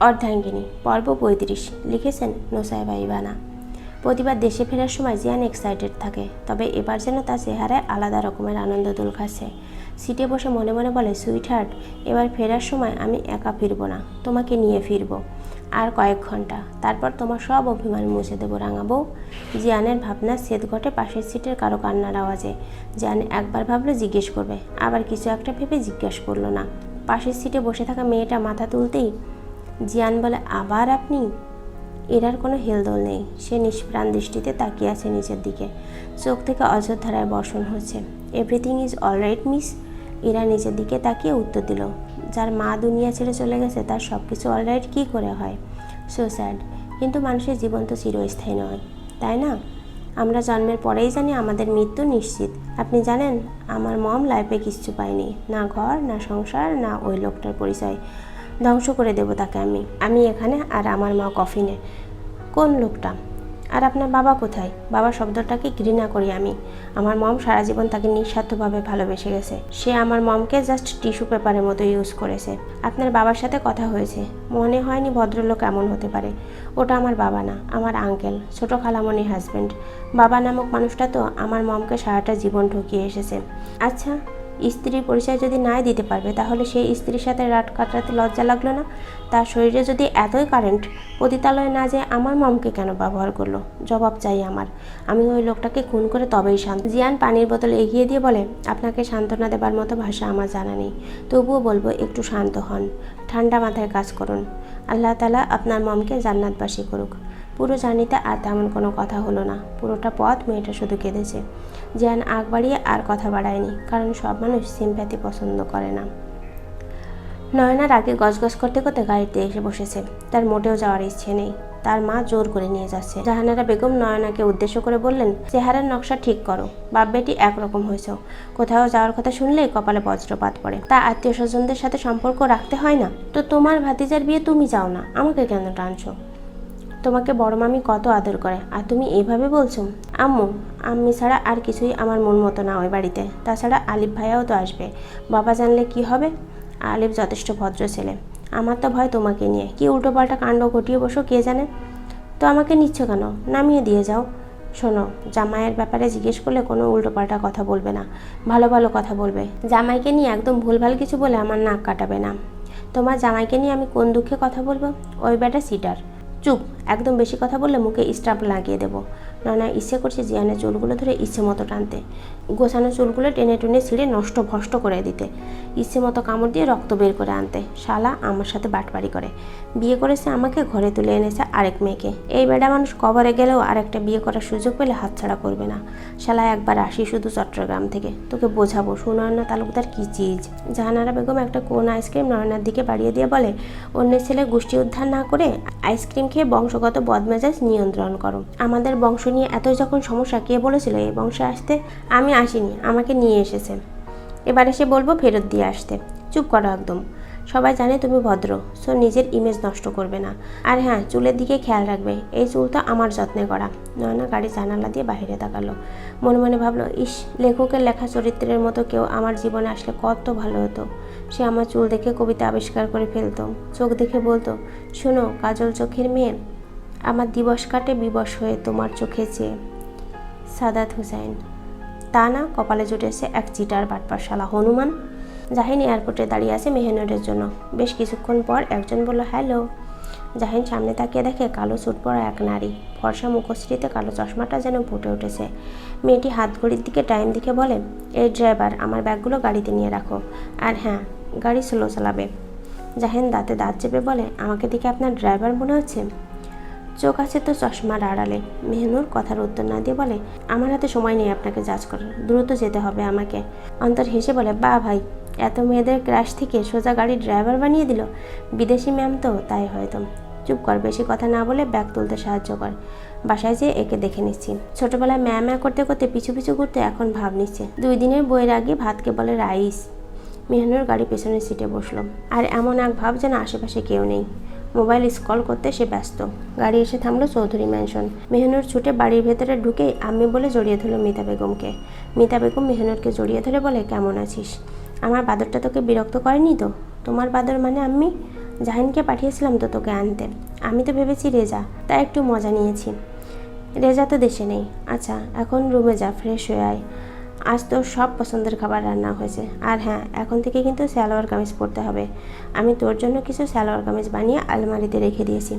অর্ধাঙ্গিনী, পর্ব পঁয়ত্রিশ, লিখেছেন নোসাইবা ইবানা। প্রতিবার দেশে ফেরার সময় জিয়ান এক্সাইটেড থাকে, তবে এবার যেন তার চেহারায় আলাদা রকমের আনন্দ দোল খাচ্ছে সিটে বসে মনে মনে বলে সুইট হার্ট এবার ফেরার সময় আমি একা ফিরবো না, তোমাকে নিয়ে ফিরবো। আর কয়েক ঘণ্টা, তারপর তোমার সব অভিমান মুছে দেবো রাঙাবো জিয়ানের ভাবনা সেদ ঘটে পাশের সিটের কারও কান্নার আওয়াজে। জিয়ান একবার ভাবলো, জিজ্ঞেস করবে। আবার কিছু একটা ভেবে জিজ্ঞেস করল না। পাশের সিটে বসে থাকা মেয়েটা মাথা তুলতেই জিয়ান বলে, আবার আপনি? এরার কোনো হেলদোল নেই। সে নিষ্প্রাণ দৃষ্টিতে তাকিয়ে আছে নিচের দিকে। চোখ থেকে অঝোর ধারায় বর্ষণ হচ্ছে। এভরিথিং ইজ অলরাইট মিস এরা নিচের দিকে তাকিয়ে উত্তর দিল, যার মা দুনিয়া ছেড়ে চলে গেছে, তার সব কিছু অলরাইট কী করে হয়? সো স্যাড কিন্তু মানুষের জীবন তো চিরস্থায়ী নয়, তাই না? আমরা জন্মের পরেই জানি আমাদের মৃত্যু নিশ্চিত। আপনি জানেন, আমার মম লাইফে কিচ্ছু পায়নি। না ঘর, না সংসার, না ওই লোকটার পরিচয়। ধ্বংস করে দেবো তাকে আমি। আমি এখানে আর আমার মা কফিনে। কোন লোকটা? আর আপনার বাবা কোথায়? বাবা শব্দটাকে ঘৃণা করি আমি। আমার মম সারা জীবন তাকে নিঃস্বার্থভাবে ভালোবেসে গেছে। সে আমার মমকে জাস্ট টিস্যু পেপারের মতো ইউজ করেছে। আপনার বাবার সাথে কথা হয়েছে। মনে হয়নি ভদ্রলোক এমন হতে পারে। ওটা আমার বাবা না, আমার আঙ্কেল ছোট খালামণির হাজব্যান্ড বাবা নামক মানুষটা তো আমার মমকে সারাটা জীবন ঠকিয়ে এসেছে। আচ্ছা স্ত্রীর পরিচয় যদি নাই দিতে পারবে, তাহলে সেই স্ত্রীর সাথে রাত কাটাতে লজ্জা লাগল না? তার শরীরে যদি এতই কারেন্ট পতিতালয়ে না যেয়ে আমার মমকে কেন ব্যবহার করল? জবাব চাই আমার। আমি ওই লোকটাকে খুন করে তবেই শান্ত। জিয়ান পানির বোতল এগিয়ে দিয়ে বলে, আপনাকে সান্ত্বনা দেবার মতো ভাষা আমার জানা নেই। তবুও বলব একটু শান্ত হন। ঠান্ডা মাথায় কাজ করুন। আল্লাহ তালা আপনার মমকে জান্নাতবাসী করুক। পুরো জার্নিতে আর তেমন কোনো কথা হলো না। পুরোটা পথ মেয়েটা শুধু কেঁদেছে। জ্যান আগ বাড়িয়ে আর কথা বাড়ায়নি, কারণ সব মানুষ সিম্প্যাথি পছন্দ করে না। নয়নার আগে গজগজ করতে করতে গাড়িতে এসে বসেছে। তার মোটেও যাওয়ার ইচ্ছে নেই। তার মা জোর করে নিয়ে যাচ্ছে। জাহানারা বেগম নয়নাকে উদ্দেশ্য করে বললেন, চেহারার নকশা ঠিক করো। বাপ বেটি একরকম হয়েছ। কোথাও যাওয়ার কথা শুনলেই কপালে বজ্রপাত পড়ে। তা আত্মীয় স্বজনদের সাথে সম্পর্ক রাখতে হয় না? তো তোমার ভাতিজার বিয়ে তুমি যাও না। আমাকে কেন টানছো? তোমাকে বড় মামি কত আদর করে, আর তুমি এইভাবে বলছো? আম্মু, আম্মি ছাড়া আর কিছুই আমার মন মতো না ওই বাড়িতে। তাছাড়া আলিফ ভাইয়াও তো আসবে। বাবা জানলে কি হবে? আলিফ যথেষ্ট ভদ্র ছেলে। আমার তো ভয় তোমাকে নিয়ে। কি উল্টোপাল্টা কাণ্ড ঘটিয়ে বসো কে জানে? তো আমাকে নিচ্ছ কেন? নামিয়ে দিয়ে যাও। শোনো, জামাইয়ের ব্যাপারে জিজ্ঞেস করলে কোনো উল্টোপাল্টা কথা বলবে না। ভালো ভালো কথা বলবে। জামাইকে নিয়ে একদম ভুলভাল কিছু বলে আমার নাক কাটাবে না। তোমার জামাইকে নিয়ে আমি কোন দুঃখে কথা বলব? ওই ব্যাটা সিটার। চুপ। একদম বেশি কথা বললে মুখে স্টাফ লাগিয়ে দেবো। নয়না ইচ্ছে করছে জিয়ানের চুলগুলো ধরে ইচ্ছে মতো টানতে। গোছানো চুলগুলো টেনে টেনে ছিঁড়ে নষ্ট ভষ্ট করে দিতে। ইচ্ছে মতো কামড় দিয়ে রক্ত বের করে আনতে। শালা আমার সাথে বাটপাড়ি করে। বিয়ে করেছে আমাকে, ঘরে তুলে এনেছে আরেক মেয়েকে। এই বেড়া মানুষ কবরে গেলেও আরেকটা বিয়ে করার সুযোগ পেলে হাতছাড়া করবে না। শালা একবার আসি শুধু চট্টগ্রাম থেকে। তোকে বোঝাবো সুনয়না তালুকদার কী চিজ? জাহানারা বেগম একটা কোন আইসক্রিম নয়নার দিকে বাড়িয়ে দিয়ে বলে, অন্যের ছেলে গোষ্ঠী উদ্ধার না করে আইসক্রিম খেয়ে বংশগত বদমেজাজ নিয়ন্ত্রণ করো। আমাদের বংশ নিয়ে এতই যখন সমস্যা, কে বলেছিল এই বংশে আসতে? আমি আসিনি, আমাকে নিয়ে এসেছে। এবার এসে বলব ফেরত দিয়ে আসতে। চুপ করো একদম। সবাই জানে তুমি ভদ্র, সো নিজের ইমেজ নষ্ট করবে না। আর হ্যাঁ চুলের দিকে খেয়াল রাখবে। এই চুল তো আমার যত্নে করা। নয়না গাড়ি জানালা দিয়ে বাইরে তাকালো। মনে মনে ভাবলো, ইস, লেখকের লেখা চরিত্রের মতো কেউ আমার জীবনে আসলে কত ভালো হতো। সে আমার চুল দেখে কবিতা আবিষ্কার করে ফেলতো। চোখ দেখে বলতো, শোনো, কাজল চোখের মেয়ে আমার দিবস কাটে, বিবশ হয়ে তোমার চোখে চেয়ে সাদাত হুসাইন, তা না কপালে জুটেছে এক চিটার বাটপারশালা হনুমান। জাহিন এয়ারপোর্টে দাঁড়িয়ে আছে মেহনুরের জন্য। বেশ কিছুক্ষণ পর একজন বলল, হ্যালো। জাহিন সামনে তাকিয়ে দেখে কালো স্যুট পরা এক নারী। ফর্সা মুখশ্রীতে কালো চশমাটা যেন ফুটে উঠেছে। মেয়েটি হাত ঘড়ির দিকে টাইম দিকে বলে এই ড্রাইভার, আমার ব্যাগগুলো গাড়িতে নিয়ে রাখো। আর হ্যাঁ গাড়ি স্লো চালাবে। জাহিন দাঁতে দাঁত চেপে বলে, আমাকে দেখে আপনার ড্রাইভার মনে হচ্ছে? চোখ আছে তো চশমার আড়ালে। মেহনুর কথার উত্তর না দিয়ে বলে, আমার হাতে সময় নেই আপনাকে জাজ করার, দ্রুত যেতে হবে আমাকে। অন্তর হেসে বলে, বা ভাই, এত মেয়েদের ক্র্যাশ থেকে সোজা গাড়ির ড্রাইভার বানিয়ে দিল? বিদেশি ম্যাম তো, তাই হয়তো। চুপ কর, বেশি কথা না বলে ব্যাগ তুলতে সাহায্য কর। বাসায় যেয়ে একে দেখে নিচ্ছি। ছোটবেলায় ম্যা ম্যা করতে করতে পিছু পিছু ঘুরতে এখন ভাব নিচ্ছে। দুই দিনের বইয়ের আগে ভাতকে বলে রাইস। মেহনুর গাড়ি পেছনের সিটে বসল। আর এমন এক ভাব যেন আশেপাশে কেউ নেই। মোবাইল স্কল করতে সে ব্যস্ত। গাড়ি এসে থামলো চৌধুরী ম্যানশন মেহনুর ছুটে বাড়ির ভেতরে ঢুকেই আমি বলে জড়িয়ে ধরলো মিতা বেগমকে। মিতা বেগম মেহনুরকে জড়িয়ে ধরে বলে, কেমন আছিস? আমার বাদরটা তোকে বিরক্ত করেনি তো? তোমার বাদর মানে আমি? জাহিনকে পাঠিয়েছিলাম তো তোকে আনতে। আমি তো ভেবেছি রেজা, তাই একটু মজা নিয়েছি। রেজা তো দেশে নেই। আচ্ছা এখন রুমে যা, ফ্রেশ হয়ে আয়। আজ তোর সব পছন্দের খাবার রান্না হয়েছে। আর হ্যাঁ এখন থেকে কিন্তু সালোয়ার কামিজ পরতে হবে। আমি তোর জন্য কিছু সালোয়ার কামিজ বানিয়ে আলমারিতে রেখে দিয়েছি।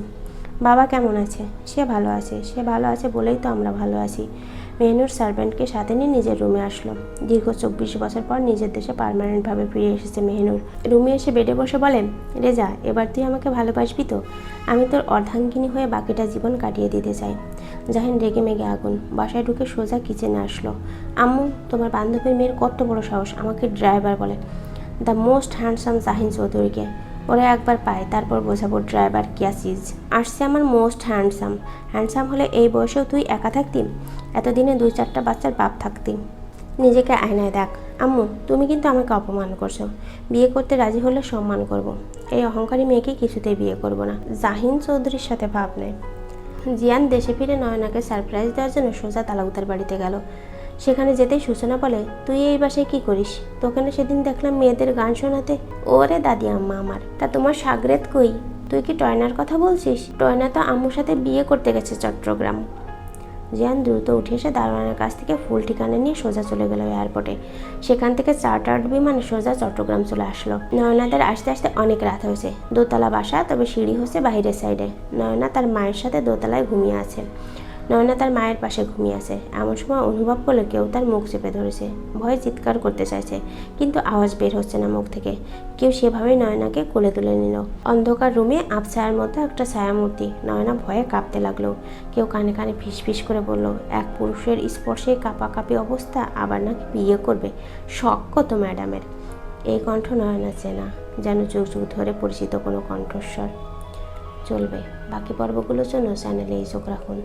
বাবা কেমন আছে? সে ভালো আছে। সে ভালো আছে বলেই তো আমরা ভালো আছি। মেহনুর সার্ভেন্টকে সাথে নিয়ে নিজের রুমে আসলো। দীর্ঘ চব্বিশ বছর পর নিজের দেশে পার্মানেন্টভাবে ফিরে এসেছে মেহনুর। রুমে এসে বেডে বসে বলেন, রেজা, এবার তুই আমাকে ভালোবাসবি তো? আমি তোর অর্ধাঙ্গিনী হয়ে বাকিটা জীবন কাটিয়ে দিতে চাই। জাহিন রেগে মেগে আগুন। বাসায় ঢুকে সোজা কিচেনে আসলো। আম্মু, তোমার বান্ধবীর মেয়ের কত বড় সাহস, আমাকে ড্রাইভার বলে। দ্য মোস্ট হ্যান্ডসাম জাহিন চৌধুরীকে। ওরা একবার পায়, তারপর বোঝাবো ড্রাইভার কিয়া চিজ আসছে আমার মোস্ট হ্যান্ডসাম। হ্যান্ডসাম হলে এই বয়সেও তুই একা থাকতি? এতদিনে দুই চারটা বাচ্চার বাপ থাকতি। নিজেকে আয়নায় দেখ। আম্মু, তুমি কিন্তু আমাকে অপমান করছ। বিয়ে করতে রাজি হলে সম্মান করব। এই অহংকারী মেয়েকে কিছুতেই বিয়ে করব না। জাহিন চৌধুরীর সাথে ভাব নেয় জিয়ান দেশে ফিরে নয়নাকে সারপ্রাইজ দেওয়ার জন্য সোজা তালাউতার বাড়িতে গেল। সেখানে যেতেই সূচনা বলে, তুই এই বাসায় কি করিস? তোকে না সেদিন দেখলাম মেয়েদের গান শোনাতে। ওরে দাদি আম্মা আমার, তা তোমার সাগরেত কই? তুই কি টয়নার কথা বলছিস? টয়না তো আম্মুর সাথে বিয়ে করতে গেছে চট্টগ্রাম। জিয়ান দ্রুত উঠে এসে দারোয়ানের কাছ থেকে ফুল ঠিকানা নিয়ে সোজা চলে গেল এয়ারপোর্টে। সেখান থেকে চার্টার্ড বিমানে সোজা চট্টগ্রাম চলে আসলো। নয়নাদের আসতে আসতে অনেক রাত হয়েছে। দোতলা বাসা, তবে সিঁড়ি হচ্ছে বাইরের সাইডে নয়না তার মায়ের সাথে দোতলায় ঘুমিয়ে আছে। নয়না তার মায়ের পাশে ঘুমিয়ে আছে। এমন সময় অনুভব করল কেউ তার মুখ চেপে ধরেছে। ভয়ে চিৎকার করতে চাইছে, কিন্তু আওয়াজ বের হচ্ছে না মুখ থেকে। কেউ সেভাবেই নয়নাকে কোলে তুলে নিল। অন্ধকার রুমে আবছায়ার মতো একটা ছায়ামূর্তি। নয়না ভয়ে কাঁপতে লাগল। কেউ কানে কানে ফিসফিস করে বলল, এক পুরুষের স্পর্শে কাঁপাকাঁপি অবস্থা, আবার নাকি বিয়ে করবে? শখ কত ম্যাডামের? এই কণ্ঠ নয়না চেনা, যেন যুগ যুগ ধরে পরিচিত কোনো কণ্ঠস্বর। চলবে। বাকি পর্বগুলোর জন্য চ্যানেলে এই চোখ রাখুন।